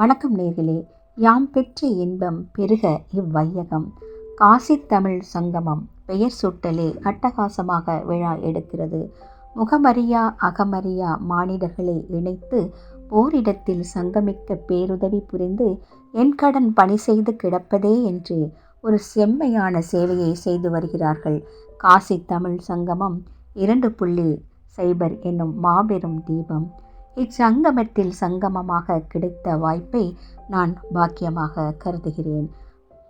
வணக்கம் நேர்களே. யாம் பெற்ற இன்பம் பெருக இவ்வையகம். காசி தமிழ் சங்கமம் பெயர் சுட்டலே அட்டகாசமாக விழா எடுக்கிறது. முகமறியா அகமறியா மானிடர்களை இணைத்து ஓரிடத்தில் சங்கமிக்க பேருதவி புரிந்து என் கடன் பணி செய்து கிடப்பதே என்று ஒரு செம்மையான சேவையை செய்து வருகிறார்கள். காசி தமிழ் சங்கமம் இரண்டு புள்ளி சைபர் என்னும் மாபெரும் தீபம். இச்சங்கமத்தில் சங்கமமாக கிடைத்த வாய்ப்பை நான் பாக்கியமாக கருதுகிறேன்.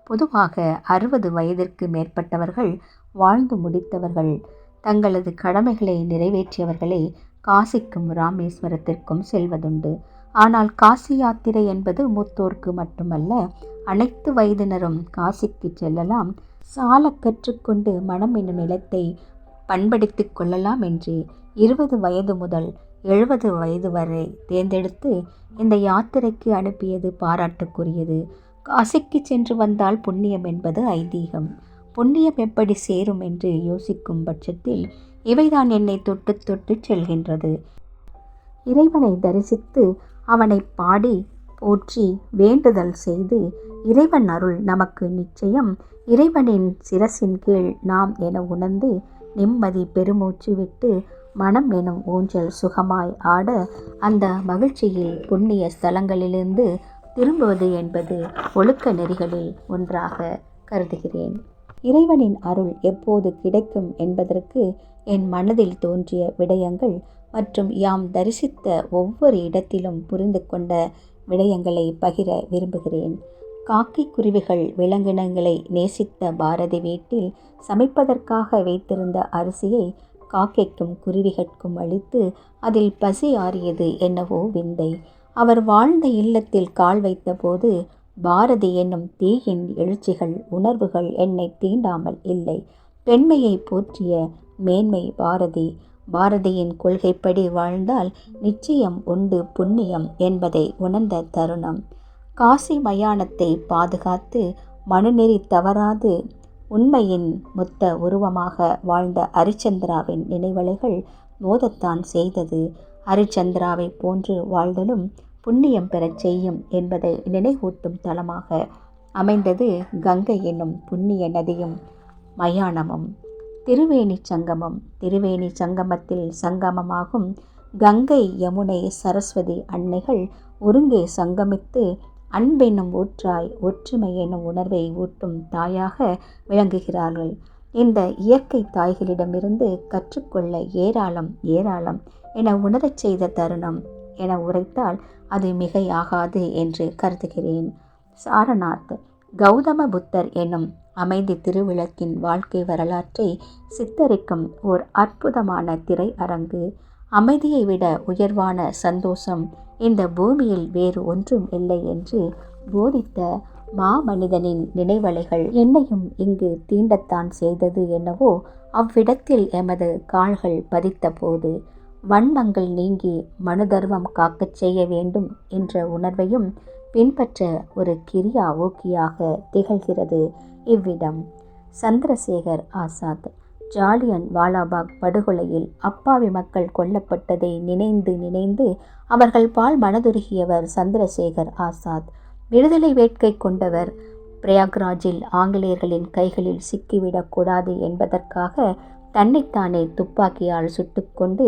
பொதுவாக அறுபது வயதிற்கு மேற்பட்டவர்கள் வாழ்ந்து முடித்தவர்கள் தங்களது கடமைகளை நிறைவேற்றியவர்களே காசிக்கும் ராமேஸ்வரத்திற்கும் செல்வதுண்டு. ஆனால் காசி யாத்திரை என்பது மூத்தோர்க்கு மட்டுமல்ல அனைத்து வயதினரும் காசிக்கு செல்லலாம். சால கற்றுக்கொண்டு மனம் என்னும் நிலத்தை பண்படுத்திக் கொள்ளலாம் என்று. இருபது வயது முதல் எழுபது வயது வரை தேர்ந்தெடுத்து இந்த யாத்திரைக்கு அனுப்பியது பாராட்டுக்குரியது. காசிக்கு சென்று வந்தால் புண்ணியம் என்பது ஐதீகம். புண்ணியம் எப்படி சேரும் என்று யோசிக்கும் பட்சத்தில் இவைதான் என்னை தொட்டு தொட்டு செல்கின்றது. இறைவனை தரிசித்து அவனை பாடி போற்றி வேண்டுதல் செய்து இறைவன் அருள் நமக்கு நிச்சயம். இறைவனின் சிரசின் கீழ் நாம் என உணர்ந்து நிம்மதி பெருமூச்சு விட்டு மனம் எனும் ஊஞ்சல் சுகமாய் ஆட அந்த மகிழ்ச்சியில் புண்ணிய ஸ்தலங்களிலிருந்து திரும்புவது என்பது ஒழுக்க நெறிகளில் ஒன்றாக கருதுகிறேன். இறைவனின் அருள் எப்போது கிடைக்கும் என்பதற்கு என் மனதில் தோன்றிய விடயங்கள் மற்றும் யாம் தரிசித்த ஒவ்வொரு இடத்திலும் புரிந்து கொண்ட விடயங்களை பகிர விரும்புகிறேன். காக்கை குருவிகள் விலங்கினங்களை நேசித்த பாரதி வீட்டில் சமைப்பதற்காக வைத்திருந்த அரிசியை காக்கைக்கும் குருவிகட்கும் அளித்து அதில் பசி ஆறியது என்னவோ விந்தை. அவர் வாழ்ந்த இல்லத்தில் கால் வைத்தபோது பாரதி என்னும் தீயின் எழுச்சிகள் உணர்வுகள் என்னை தீண்டாமல் இல்லை. பெண்மையை போற்றிய மேன்மை பாரதி. பாரதியின் கொள்கைப்படி வாழ்ந்தால் நிச்சயம் உண்டு புண்ணியம் என்பதை உணர்ந்த தருணம். காசி மயானத்தை பாதுகாத்து மனுநெறி தவறாது உண்மையின் மொத்த உருவமாக வாழ்ந்த ஹரிச்சந்திராவின் நினைவலைகள் மோதத்தான் செய்தது. அரிச்சந்திராவை போன்று வாழ்தலும் புண்ணியம் பெறச் செய்யும் என்பதை நினைவூட்டும் தளமாக அமைந்தது கங்கை என்னும் புண்ணிய நதியும். மயானமும். திருவேணி சங்கமம். திருவேணி சங்கமத்தில் சங்கமமாகும் கங்கை யமுனை சரஸ்வதி அன்னைகள் ஒருங்கே சங்கமித்து அன்பென்னும் ஊற்றாய் ஒற்றுமை என்னும் உணர்வை ஊட்டும் தாயாக விளங்குகிறார்கள். இந்த இயற்கை தாய்களிடமிருந்து கற்றுக்கொள்ள ஏராளம் ஏராளம் என உணரச் செய்த தருணம் என உரைத்தால் அது மிகையாகாது என்று கருதுகிறேன். சாரநாத் கௌதம புத்தர் என்னும் அமைதி திருவிளக்கின் வாழ்க்கை வரலாற்றை சித்தரிக்கும் ஓர் அற்புதமான திரை அரங்கு. அமைதியை விட உயர்வான சந்தோஷம் இந்த பூமியில் வேறு ஒன்றும் இல்லை என்று போதித்த மாமனிதனின் நினைவலைகள் என்னையும் இங்கு தீண்டத்தான் செய்தது என்னவோ அவ்விடத்தில் எமது கால்கள் பதித்த போது வன்மங்கள் நீங்கி மனுதர்வம் காக்கச் செய்ய வேண்டும் என்ற உணர்வையும் பின்பற்ற ஒரு கிரியா ஊக்கியாக திகழ்கிறது. இவ்விடம் சந்திரசேகர் ஆசாத் ஜாலியன் வாலாபாக் படுகொலையில் அப்பாவி மக்கள் கொல்லப்பட்டதை நினைந்து நினைந்து அவர்கள் பால் மனதுருகியவர் சந்திரசேகர் ஆசாத். விடுதலை வேட்கை கொண்டவர் பிரயாக்ராஜில் ஆங்கிலேயர்களின் கைகளில் சிக்கிவிடக்கூடாது என்பதற்காக தன்னைத்தானே துப்பாக்கியால் சுட்டுக்கொண்டு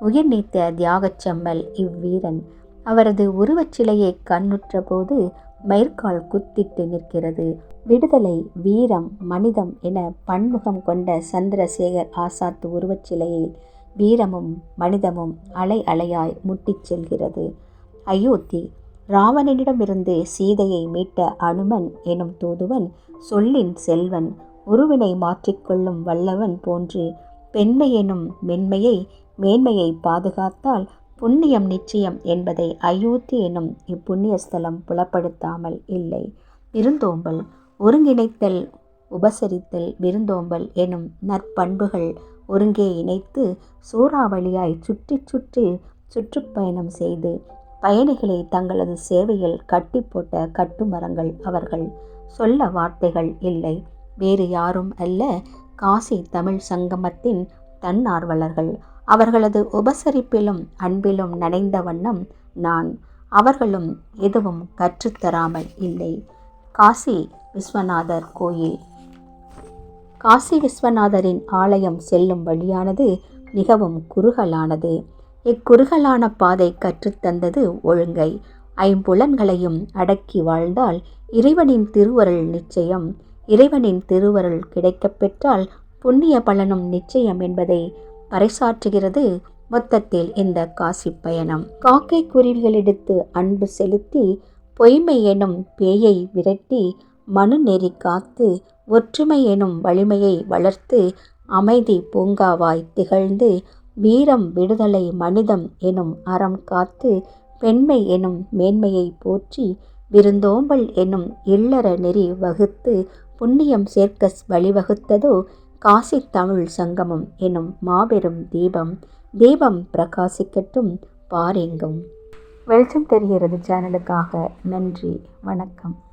உயிர் நீத்த தியாகச்சம்மல் இவ்வீரன் அவரது உருவச்சிலையை கண்ணுற்ற போது மயிர்கால் குத்திட்டு நிற்கிறது. விடுதலை வீரம் மனிதம் என பன்முகம் கொண்ட சந்திரசேகர் ஆசாத் உருவச்சிலையில் வீரமும் மனிதமும் அலை அலையாய் முட்டிச் செல்கிறது. அயோத்தி ராவணனிடமிருந்து சீதையை மீட்ட அனுமன் எனும் தூதுவன் சொல்லின் செல்வன் உருவினை மாற்றிக்கொள்ளும் வல்லவன் போன்று பெண்மை எனும் மென்மையை மேன்மையை பாதுகாத்தால் புண்ணியம் நிச்சயம் என்பதை அயோத்தி எனும் இப்புண்ணிய ஸ்தலம் புலப்படுத்தாமல் இல்லை. விருந்தோம்பல் ஒருங்கிணைத்தல் உபசரித்தல் விருந்தோம்பல் எனும் நற்பண்புகள் ஒருங்கே இணைத்து சூறாவளியாய் சுற்றி சுற்றி சுற்றுப்பயணம் செய்து பயணிகளை தங்களது சேவையில் கட்டி போட்ட கட்டுமரங்கள் அவர்கள் சொல்ல வார்த்தைகள் இல்லை. வேறு யாரும் அல்ல. காசி தமிழ் சங்கமத்தின் தன்னார்வலர்கள். அவர்களது உபசரிப்பிலும் அன்பிலும் நனைந்த வண்ணம் நான் அவர்களும் எதுவும் கற்றுத்தராமல் இல்லை. காசி விஸ்வநாதர் கோயில். காசி விஸ்வநாதரின் ஆலயம் செல்லும் வழியானது மிகவும் குறுகலானது. இக்குறுகலான பாதை கற்றுத்தந்தது ஒழுங்கை. ஐம்புலன்களையும் அடக்கி வாழ்ந்தால் இறைவனின் திருவருள் நிச்சயம். இறைவனின் திருவருள் கிடைக்கப் பெற்றால் புண்ணிய பலனும் நிச்சயம் என்பதை பறைசாற்றுகிறது மொத்தத்தில் இந்த காசி பயணம். காக்கை குருவிகளெடுத்து அன்பு செலுத்தி பொய்மை எனும் பேயை விரட்டி மனு நெறி காத்து ஒற்றுமை எனும் வலிமையை வளர்த்து அமைதி பூங்காவாய் திகழ்ந்து வீரம் விடுதலை மனிதம் எனும் அறம் காத்து பெண்மை எனும் மேன்மையை போற்றி விருந்தோம்பல் எனும் இல்லற நெறி வகுத்து புண்ணியம் சேர்க்க வழிவகுத்ததோ காசி தமிழ் சங்கமம் எனும் மாபெரும் தீபம் தீபம் பிரகாசிக்கட்டும் பாரெங்கும். வெளிச்சம் தெரிகிறது சேனலுக்காக நன்றி. வணக்கம்.